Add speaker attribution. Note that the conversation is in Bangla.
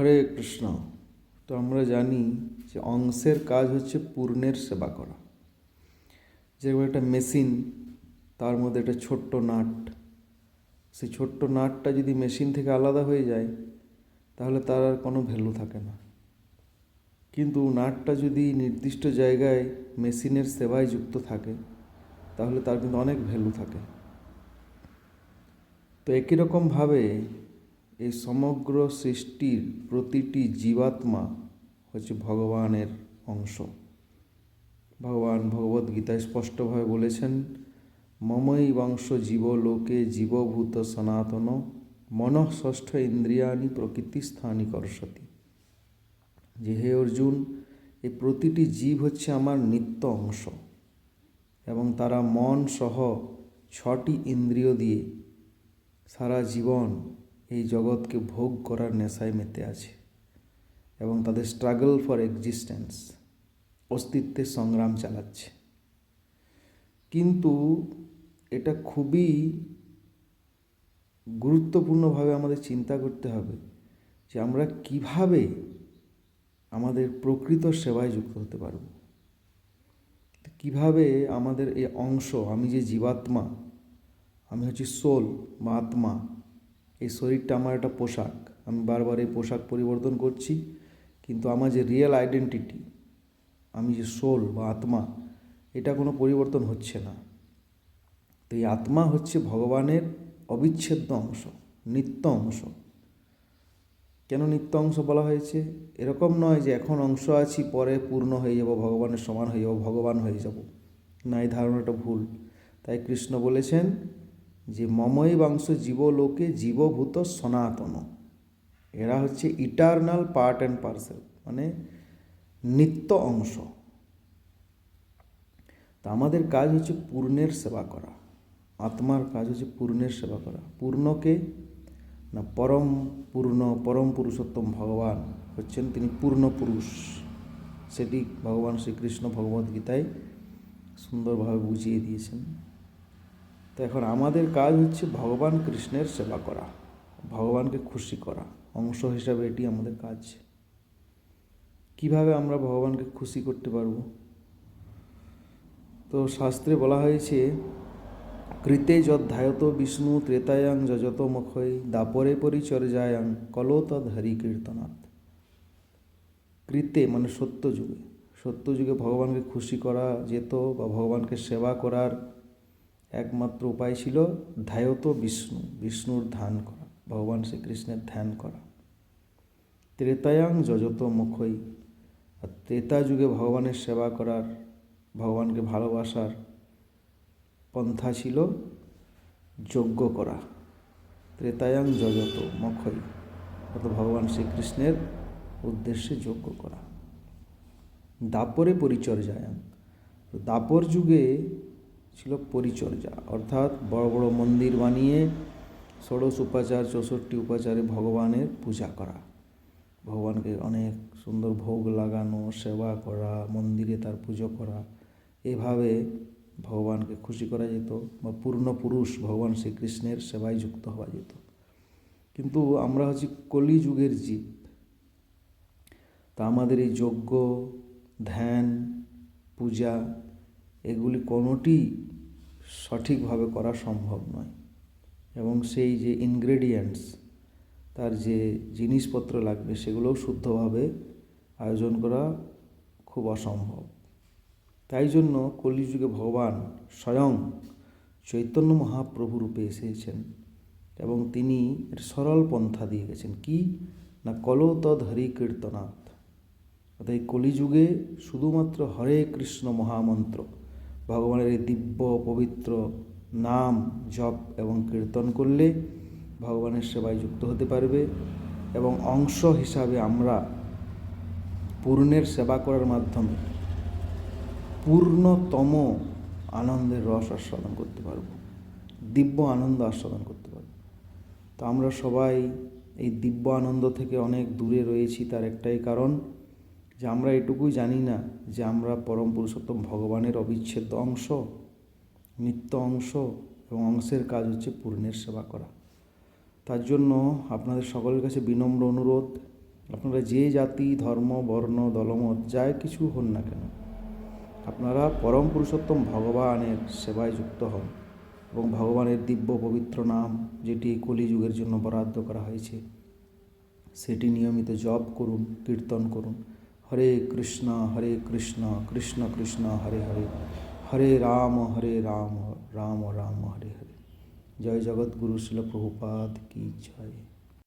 Speaker 1: হরে কৃষ্ণ তো আমরা জানি যে অংশের কাজ হচ্ছে পূর্ণের সেবা করা যেরকম একটা মেশিন তার মধ্যে একটা ছোট্ট নাট সেই ছোট্ট নাটটা যদি মেশিন থেকে আলাদা হয়ে যায় তাহলে তার আর কোনো ভ্যালু থাকে না কিন্তু নাটটা যদি নির্দিষ্ট জায়গায় মেশিনের সেবায় যুক্ত থাকে তাহলে তার কিন্তু অনেক ভ্যালু থাকে তো একই রকমভাবে এই সমগ্র সৃষ্টির প্রতিটি জীবাত্মা হচ্ছে ভগবানের অংশ ভগবান ভগবত গীতায় স্পষ্টভাবে বলেছেন মমই বংশ জীবলোকে জীবভূত সনাতন মনঃষষ্ঠ ইন্দ্রিয়ানি প্রকৃতি স্থানই করসতি যে হে অর্জুন এই প্রতিটি জীব হচ্ছে আমার নিত্য অংশ এবং তারা মন সহ ছটি ইন্দ্রিয় দিয়ে সারা জীবন এই জগৎকে ভোগ করার নেশায় মেতে আছে এবং তাদের স্ট্রাগল ফর এক্সিস্টেন্স অস্তিত্বের সংগ্রাম চালাচ্ছে কিন্তু এটা খুবই গুরুত্বপূর্ণভাবে আমাদের চিন্তা করতে হবে যে আমরা কিভাবে আমাদের প্রকৃত সেবায় যুক্ত হতে পারব কিভাবে আমাদের এই অংশ আমি যে জীবাত্মা আমি হচ্ছি সোল বা আত্মা এই শরীরটা আমার একটা পোশাক আমি বারবার এই পোশাক পরিবর্তন করছি কিন্তু আমার যে রিয়েল আইডেন্টিটি আমি যে সোল বা আত্মা এটা কোনো পরিবর্তন হচ্ছে না তো এই আত্মা হচ্ছে ভগবানের অবিচ্ছেদ্য অংশ নিত্য অংশ কেন নিত্য অংশ বলা হয়েছে এরকম নয় যে এখন অংশ আছি পরে পূর্ণ হয়ে যাব ভগবানের সমান হয়ে যাব ভগবান হয়ে যাব না এই ধারণাটা ভুল তাই কৃষ্ণ বলেছেন যে মমই বংশ জীবলোকে জীবভূত সনাতন এরা হচ্ছে ইটার্নাল পার্ট অ্যান্ড পার্সেল মানে নিত্য অংশ তা আমাদের কাজ হচ্ছে পূর্ণের সেবা করা আত্মার কাজ হচ্ছে পূর্ণের সেবা করা পূর্ণকে না পরম পূর্ণ পরম পুরুষোত্তম ভগবান হচ্ছেন তিনি পূর্ণ পুরুষ সেটি ভগবান শ্রীকৃষ্ণ ভগবদ্গীতায় সুন্দরভাবে বুঝিয়ে দিয়েছেন তো এখন আমাদের কাজ হচ্ছে ভগবান কৃষ্ণের সেবা করা ভগবানকে খুশি করা অংশ হিসাবে এটি আমাদের কাজ কিভাবে আমরা ভগবানকে খুশি করতে পারব তো শাস্ত্রে বলা হয়েছে কৃতে যদ্ধায়ত বিষ্ণু ত্রেতায়াং যত মুখই দাপরে পরিচর্যায়াং কল তদ হরি কীর্তনাথ কৃতে মানে সত্যযুগে সত্যযুগে ভগবানকে খুশি করা যেত বা ভগবানকে সেবা করার একমাত্র উপায় ছিল ধ্যায়ত বিষ্ণু বিষ্ণুর ধ্যান করা ভগবান শ্রীকৃষ্ণের ধ্যান করা ত্রেতায়াং যজত মুখই আর ত্রেতা যুগে ভগবানের সেবা করার ভগবানকে ভালোবাসার পন্থা ছিল যজ্ঞ করা ত্রেতায়াং যজত মখই অর্থাৎ ভগবান শ্রীকৃষ্ণের উদ্দেশ্যে যজ্ঞ করা দাপরে পরিচর্যায়াং দাপর যুগে ছিল পরিচর্যা অর্থাৎ বড় বড় মন্দির বানিয়ে ষোড়শ উপাচার চৌষট্টি উপাচারে ভগবানের পূজা করা ভগবানকে অনেক সুন্দর ভোগ লাগানো সেবা করা মন্দিরে তার পুজো করা এভাবে ভগবানকে খুশি করা যেত বা পূর্ণপুরুষ ভগবান শ্রীকৃষ্ণের সেবায় যুক্ত হওয়া যেত কিন্তু আমরা হচ্ছি কলিযুগের জীব তা আমাদের এই যজ্ঞ ধ্যান পূজা এগুলি কোনোটি সঠিকভাবে করা সম্ভব নয় এবং সেই যে ইনগ্রেডিয়েন্টস তার যে জিনিসপত্র লাগবে সেগুলোও শুদ্ধভাবে আয়োজন করা খুব অসম্ভব তাই জন্য কলিযুগে ভগবান স্বয়ং চৈতন্য মহাপ্রভু রূপে এসেছেন এবং তিনি এর সরল পন্থা দিয়ে গেছেন কি না কলত হরি কীর্তনাথ অর্থাৎ কলিযুগে শুধুমাত্র হরে কৃষ্ণ মহামন্ত্র ভগবানের এই দিব্য পবিত্র নাম জপ এবং কীর্তন করলে ভগবানের সেবায় যুক্ত হতে পারবে এবং অংশ হিসাবে আমরা পূর্ণের সেবা করার মাধ্যমে পূর্ণতম আনন্দের রস আস্বাদন করতে পারব দিব্য আনন্দ আস্বাদন করতে পারব তো আমরা সবাই এই দিব্য আনন্দ থেকে অনেক দূরে রয়েছি তার একটাই কারণ যে আমরা এটুকুই জানি না যে আমরা পরম পুরুষোত্তম ভগবানের অবিচ্ছেদ্য অংশ নিত্য অংশ এবং অংশের কাজ হচ্ছে পূর্ণের সেবা করা তার জন্য আপনাদের সকলের কাছে বিনম্র অনুরোধ আপনারা যে জাতি ধর্ম বর্ণ দলমত যাই কিছু হন না কেন আপনারা পরম পুরুষোত্তম ভগবানের সেবায় যুক্ত হন এবং ভগবানের দিব্য পবিত্র নাম যেটি কলিযুগের জন্য বরাদ্দ করা হয়েছে সেটি নিয়মিত জপ করুন কীর্তন করুন हरे कृष्णा हरे कृष्णा कृष्ण कृष्णा हरे हरे हरे राम हरे राम राम राम हरे हरे जय जगत गुरु शिल प्रभुपाद की जय